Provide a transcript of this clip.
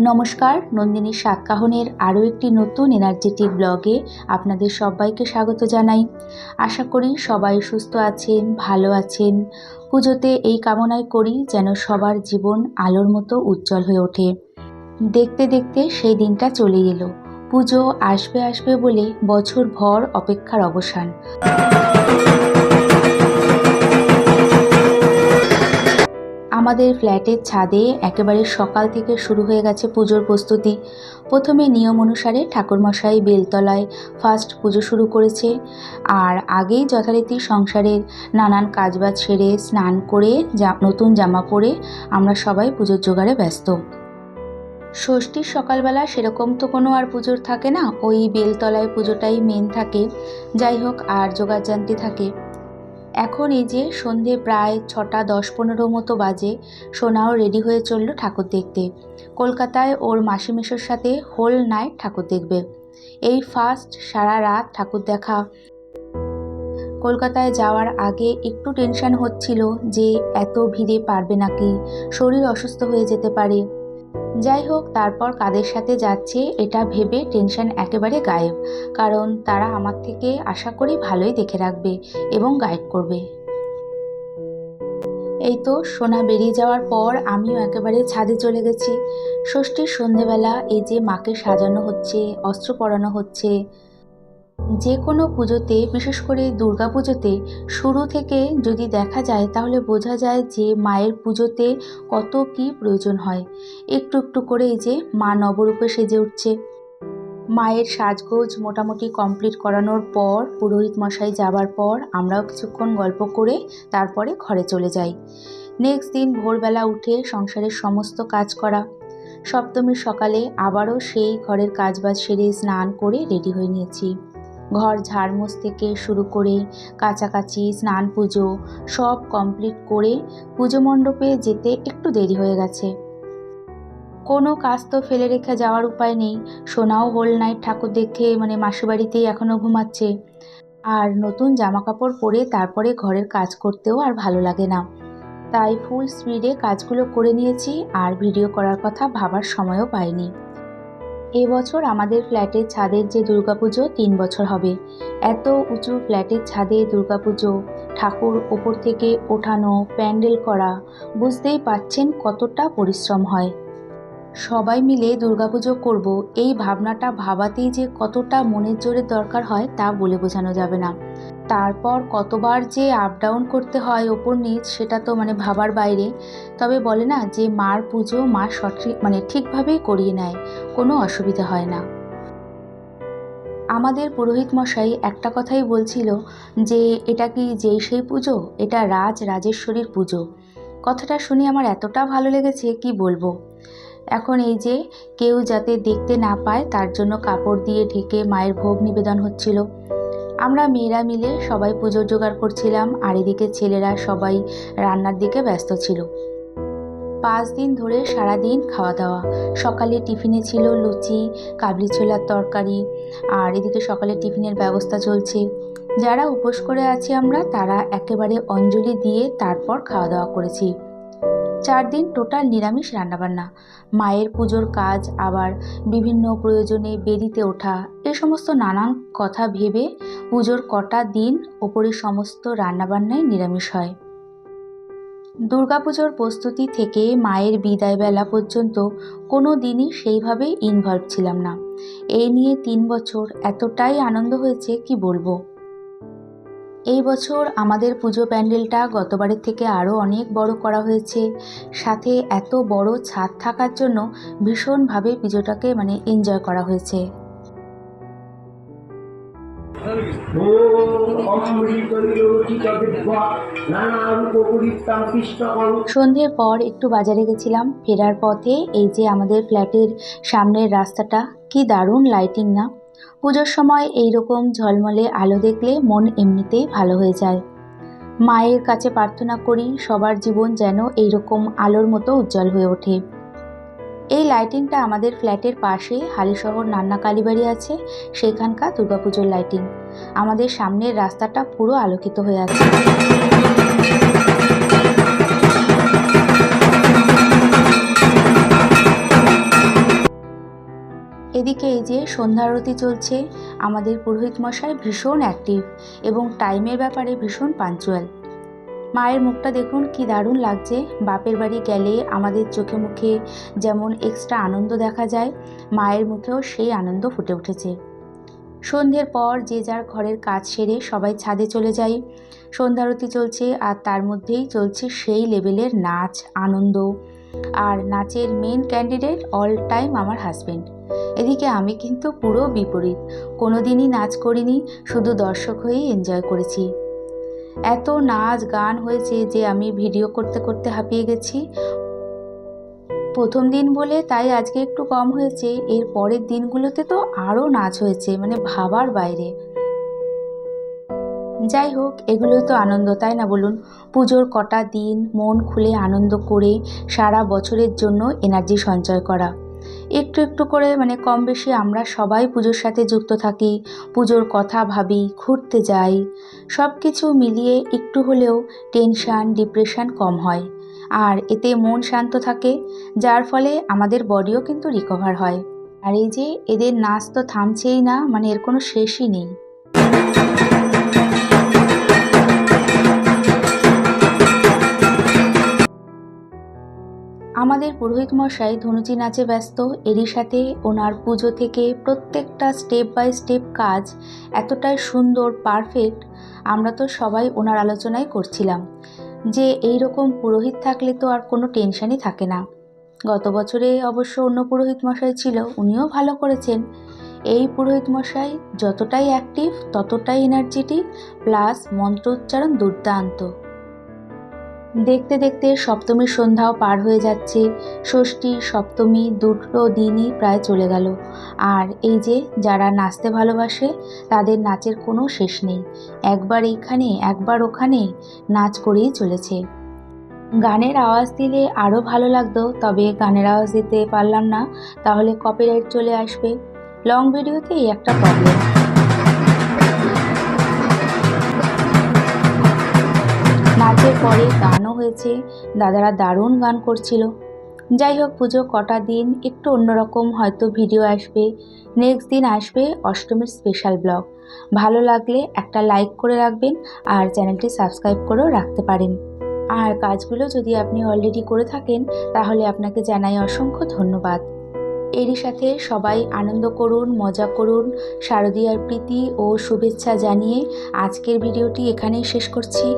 নমস্কার, নন্দিনী সাতকাহনের আরও একটি নতুন এনার্জেটিক ব্লগে আপনাদের সবাইকে স্বাগত জানাই। আশা করি সবাই সুস্থ আছেন, ভালো আছেন। পুজোতে এই কামনাই করি যেন সবার জীবন আলোর মতো উজ্জ্বল হয়ে ওঠে। দেখতে দেখতে সেই দিনটা চলে এলো। পুজো আসবে আসবে বলে বছর ভর অপেক্ষার অবসান। আমাদের ফ্ল্যাটের ছাদে একেবারে সকাল থেকে শুরু হয়ে গেছে পুজোর প্রস্তুতি। প্রথমে নিয়ম অনুসারে ঠাকুরমশাই বেলতলায় ফার্স্ট পুজো শুরু করেছে আর আগেই যথারীতি সংসারের নানান কাজবাজ সেরে স্নান করে নতুন জামা পরে আমরা সবাই পুজোর জোগাড়ে ব্যস্ত। ষষ্ঠীর সকালবেলা সেরকম তো কোনো আর পুজোর থাকে না, ওই বেলতলায় পুজোটাই মেন থাকে। যাই হোক, আর জোগাড়যান্ত্রী থাকে। এখন এই যে সন্ধে প্রায় ছটা দশ পনেরো মতো বাজে, সোনাও রেডি হয়ে চলল ঠাকুর দেখতে। কলকাতায় ওর মাসিমেশোর সাথে হোল নাইট ঠাকুর দেখবে। এই ফার্স্ট সারা রাত ঠাকুর দেখা। কলকাতায় যাওয়ার আগে একটু টেনশন হচ্ছিল যে এত ভিড়ে পারবে নাকি? শরীর অসুস্থ হয়ে যেতে পারে। যাই হোক, তারপর কাদের সাথে যাচ্ছে, এটা ভেবে টেনশন একেবারে গায়েব। কারণ তারা আমার থেকে আশা করি ভালোই দেখে রাখবে এবং গাইড করবে। এই তো সোনা বেরিয়ে যাওয়ার পর আমিও একেবারে ছাদে চলে গেছি। ষষ্ঠীর সন্ধেবেলা এই যে মাকে সাজানো হচ্ছে, অস্ত্র পরানো হচ্ছে যে কোনো পুজোতে, বিশেষ করে দুর্গা পুজোতে, শুরু থেকে যদি দেখা যায়, তাহলে বোঝা যায় যে মায়ের পুজোতে কত কি প্রয়োজন হয়। একটু একটু করে এই যে মা নবরূপে সেজে উঠছে। মায়ের সাজগোজ মোটামুটি কমপ্লিট করানোর পর, পুরোহিত মশাই যাবার পর, আমরাও কিছুক্ষণ গল্প করে তারপরে ঘরে চলে যাই। নেক্সট দিন ভোরবেলা উঠে সংসারের সমস্ত কাজ করা। সপ্তমীর সকালে আবারও সেই ঘরের কাজবাজ সেরে স্নান করে রেডি হয়ে নিয়েছি। ঘর ঝাড়মোছ থেকে শুরু করে কাছাকাছি স্নান পুজো সব কমপ্লিট করে পুজো মণ্ডপে যেতে একটু দেরি হয়ে গেছে। কোনো কাজ তো ফেলে রেখে যাওয়ার উপায় নেই। সোনাও হোল নাইট ঠাকুর দেখে মানে মাসিবাড়িতেই এখনও ঘুমাচ্ছে। আর নতুন জামা কাপড় পরে তারপরে ঘরের কাজ করতেও আর ভালো লাগে না। তাই ফুল স্পিডে কাজগুলো করে নিয়েছি আর ভিডিও করার কথা ভাবার সময়ও পাইনি। এবছর আমাদের ফ্ল্যাটের ছাদের যে দুর্গাপুজো তিন বছর হবে। এত উঁচু ফ্ল্যাটের ছাদে দুর্গাপুজো, ঠাকুর ওপর থেকে ওঠানো, প্যান্ডেল করা, বুঝতেই পাচ্ছেন কতটা পরিশ্রম হয়। সবাই মিলে দুর্গাপুজো করব, এই ভাবনাটা ভাবাতেই যে কতটা মনের জোরের দরকার হয় তা বলে বোঝানো যাবে না। তারপর কতবার যে আপ ডাউন করতে হয় ওপর নিচ, সেটা তো মানে ভাবার বাইরে। তবে বলে না যে মার পুজো মা সঠিক মানে ঠিকভাবেই করিয়ে নেয়, কোনো অসুবিধা হয় না। আমাদের পুরোহিত মশাই একটা কথাই বলছিল যে, এটা কি যেই সেই পুজো? এটা রাজ রাজেশ্বরীর পুজো। কথাটা শুনে আমার এতটা ভালো লেগেছে, কি বলব? এখন এই যে কেউ যাতে দেখতে না পায়, তার জন্য কাপড় দিয়ে ঢেকে মায়ের ভোগ নিবেদন হচ্ছিল। আমরা মেয়েরা মিলে সবাই পুজোর জোগাড় করছিলাম, আর এদিকে ছেলেরা সবাই রান্নার দিকে ব্যস্ত ছিল। পাঁচ দিন ধরে সারা দিন খাওয়া দাওয়া সকালে টিফিনে ছিল লুচি, কাবলি ছোলার তরকারি, আর এদিকে সকালে টিফিনের ব্যবস্থা চলছে। যারা উপোস করে আছি আমরা, তারা একেবারে অঞ্জলি দিয়ে তারপর খাওয়া দাওয়া করেছি। চার দিন টোটাল নিরামিষ রান্নাবান্না। মায়ের পুজোর কাজ, আবার বিভিন্ন প্রয়োজনে বেরিতে ওঠা, এ সমস্ত নানান কথা ভেবে পুজোর কটা দিন ওপরে সমস্ত রান্নাবান্নাই নিরামিষ হয়। দুর্গাপুজোর প্রস্তুতি থেকে মায়ের বিদায় বেলা পর্যন্ত কোনো দিনই সেইভাবে ইনভলভ ছিলাম না। এই নিয়ে তিন বছর এতটাই আনন্দ হয়েছে কি বলব? এই বছর আমাদের পুজো প্যান্ডেলটা গতবারের থেকে আরও অনেক বড় করা হয়েছে। সাথে এত বড় ছাদ থাকার জন্য ভীষণভাবে পুজোটাকে মানে এনজয় করা হয়েছে। সন্ধ্যের পর একটু বাজারে গেছিলাম, ফেরার পথে এই যে আমাদের ফ্ল্যাটের সামনের রাস্তাটা, কি দারুণ লাইটিং না? পুজোর সময় এই রকম ঝলমলে আলো দেখলে মন এমনিতেই ভালো হয়ে যায়। মায়ের কাছে প্রার্থনা করি সবার জীবন যেন এই রকম আলোর মতো উজ্জ্বল হয়ে ওঠে। এই লাইটিংটা আমাদের ফ্ল্যাটের পাশে হালিশহর নান্না কালীবাড়ি আছে, সেখানকার দুর্গাপুজোর লাইটিং আমাদের সামনের রাস্তাটা পুরো আলোকিত হয়ে আছে। এদিকে এই যে সন্ধ্যা আরতি চলছে, আমাদের পুরোহিত মশাই ভীষণ অ্যাক্টিভ এবং টাইমের ব্যাপারে ভীষণ পাঞ্চুয়াল মায়ের মুখটা দেখুন কি দারুণ লাগছে। বাপের বাড়ি গেলে আমাদের চোখে মুখে যেমন এক্সট্রা আনন্দ দেখা যায়, মায়ের মুখেও সেই আনন্দ ফুটে উঠেছে। সন্ধ্যের পর যে যার ঘরের কাজ সেরে সবাই ছাদে চলে যাই। সন্ধ্যারতি চলছে আর তার মধ্যেই চলছে সেই লেভেলের নাচ, আনন্দ আর নাচের মেন ক্যান্ডিডেট অল টাইম আমার হাজব্যান্ড এদিকে আমি কিন্তু পুরো বিপরীত। কোনো দিনই নাচ করিনি, শুধু দর্শক হয়েই এনজয় করেছি। এত নাচ গান হয়েছে যে আমি ভিডিও করতে করতে হাঁপিয়ে গেছি। প্রথম দিন বলে তাই আজকে একটু কম হয়েছে, এর পরের দিনগুলোতে তো আরও নাচ হয়েছে মানে ভাবার বাইরে। যাই হোক এগুলোই তো আনন্দ, তাই না বলুন? পুজোর কটা দিন মন খুলে আনন্দ করে সারা বছরের জন্য এনার্জি সঞ্চয় করা। একটু একটু করে মানে কম বেশি আমরা সবাই পুজোর সাথে যুক্ত থাকি, পুজোর কথা ভাবি, ঘুরতে যাই। সব কিছু মিলিয়ে একটু হলেও টেনশান ডিপ্রেশন কম হয়। আর এতে মন শান্ত থাকে, যার ফলে আমাদের বডিও কিন্তু রিকভার হয়। আর এই যে এদের নাচ তো থামছেই না মানে এর কোনো শেষই নেই। আমাদের পুরোহিত মশাই ধনুচি নাচে ব্যস্ত, এরই সাথে ওনার পুজো থেকে প্রত্যেকটা স্টেপ বাই স্টেপ কাজ এতটাই সুন্দর পারফেক্ট আমরা তো সবাই ওনার আলোচনাই করছিলাম। যে এই রকম পুরোহিত থাকলে তো আর কোনো টেনশনই থাকে না। গত বছরে অবশ্য অন্য পুরোহিত মশাই ছিল, উনিও ভালো করেছেন। এই পুরোহিত মশাই যতটাই অ্যাক্টিভ ততটাই এনার্জেটিক প্লাস মন্ত্র উচ্চারণ দুর্দান্ত। দেখতে দেখতে সপ্তমীর সন্ধ্যাও পার হয়ে যাচ্ছে। ষষ্ঠী, সপ্তমী দুটো দিনই প্রায় চলে গেল। আর এই যে যারা নাচতে ভালোবাসে, তাদের নাচের কোনো শেষ নেই। একবার এইখানে, একবার ওখানে নাচ করেই চলেছে। গানের আওয়াজ দিলে আরও ভালো লাগতো, তবে গানের আওয়াজ দিতে পারলাম না, তাহলে কপিরাইট চলে আসবে। লং ভিডিওতেই একটা প্রবলেম পরে গানও হয়েছে, দাদারা দারুণ গান করছিল। যাই হোক, পুজো কটা দিন একটু অন্যরকম হয়তো ভিডিও আসবে। নেক্সট দিন আসবে অষ্টমীর স্পেশাল ব্লগ ভালো লাগলে একটা লাইক করে রাখবেন আর চ্যানেলটি সাবস্ক্রাইব করেও রাখতে পারেন। আর কাজগুলো যদি আপনি অলরেডি করে থাকেন, তাহলে আপনাকে জানাই অসংখ্য ধন্যবাদ। এরই সাথে সবাই আনন্দ করুন, মজা করুন, শারদীয়ার প্রীতি ও শুভেচ্ছা জানিয়ে আজকের ভিডিওটি এখানেই শেষ করছি।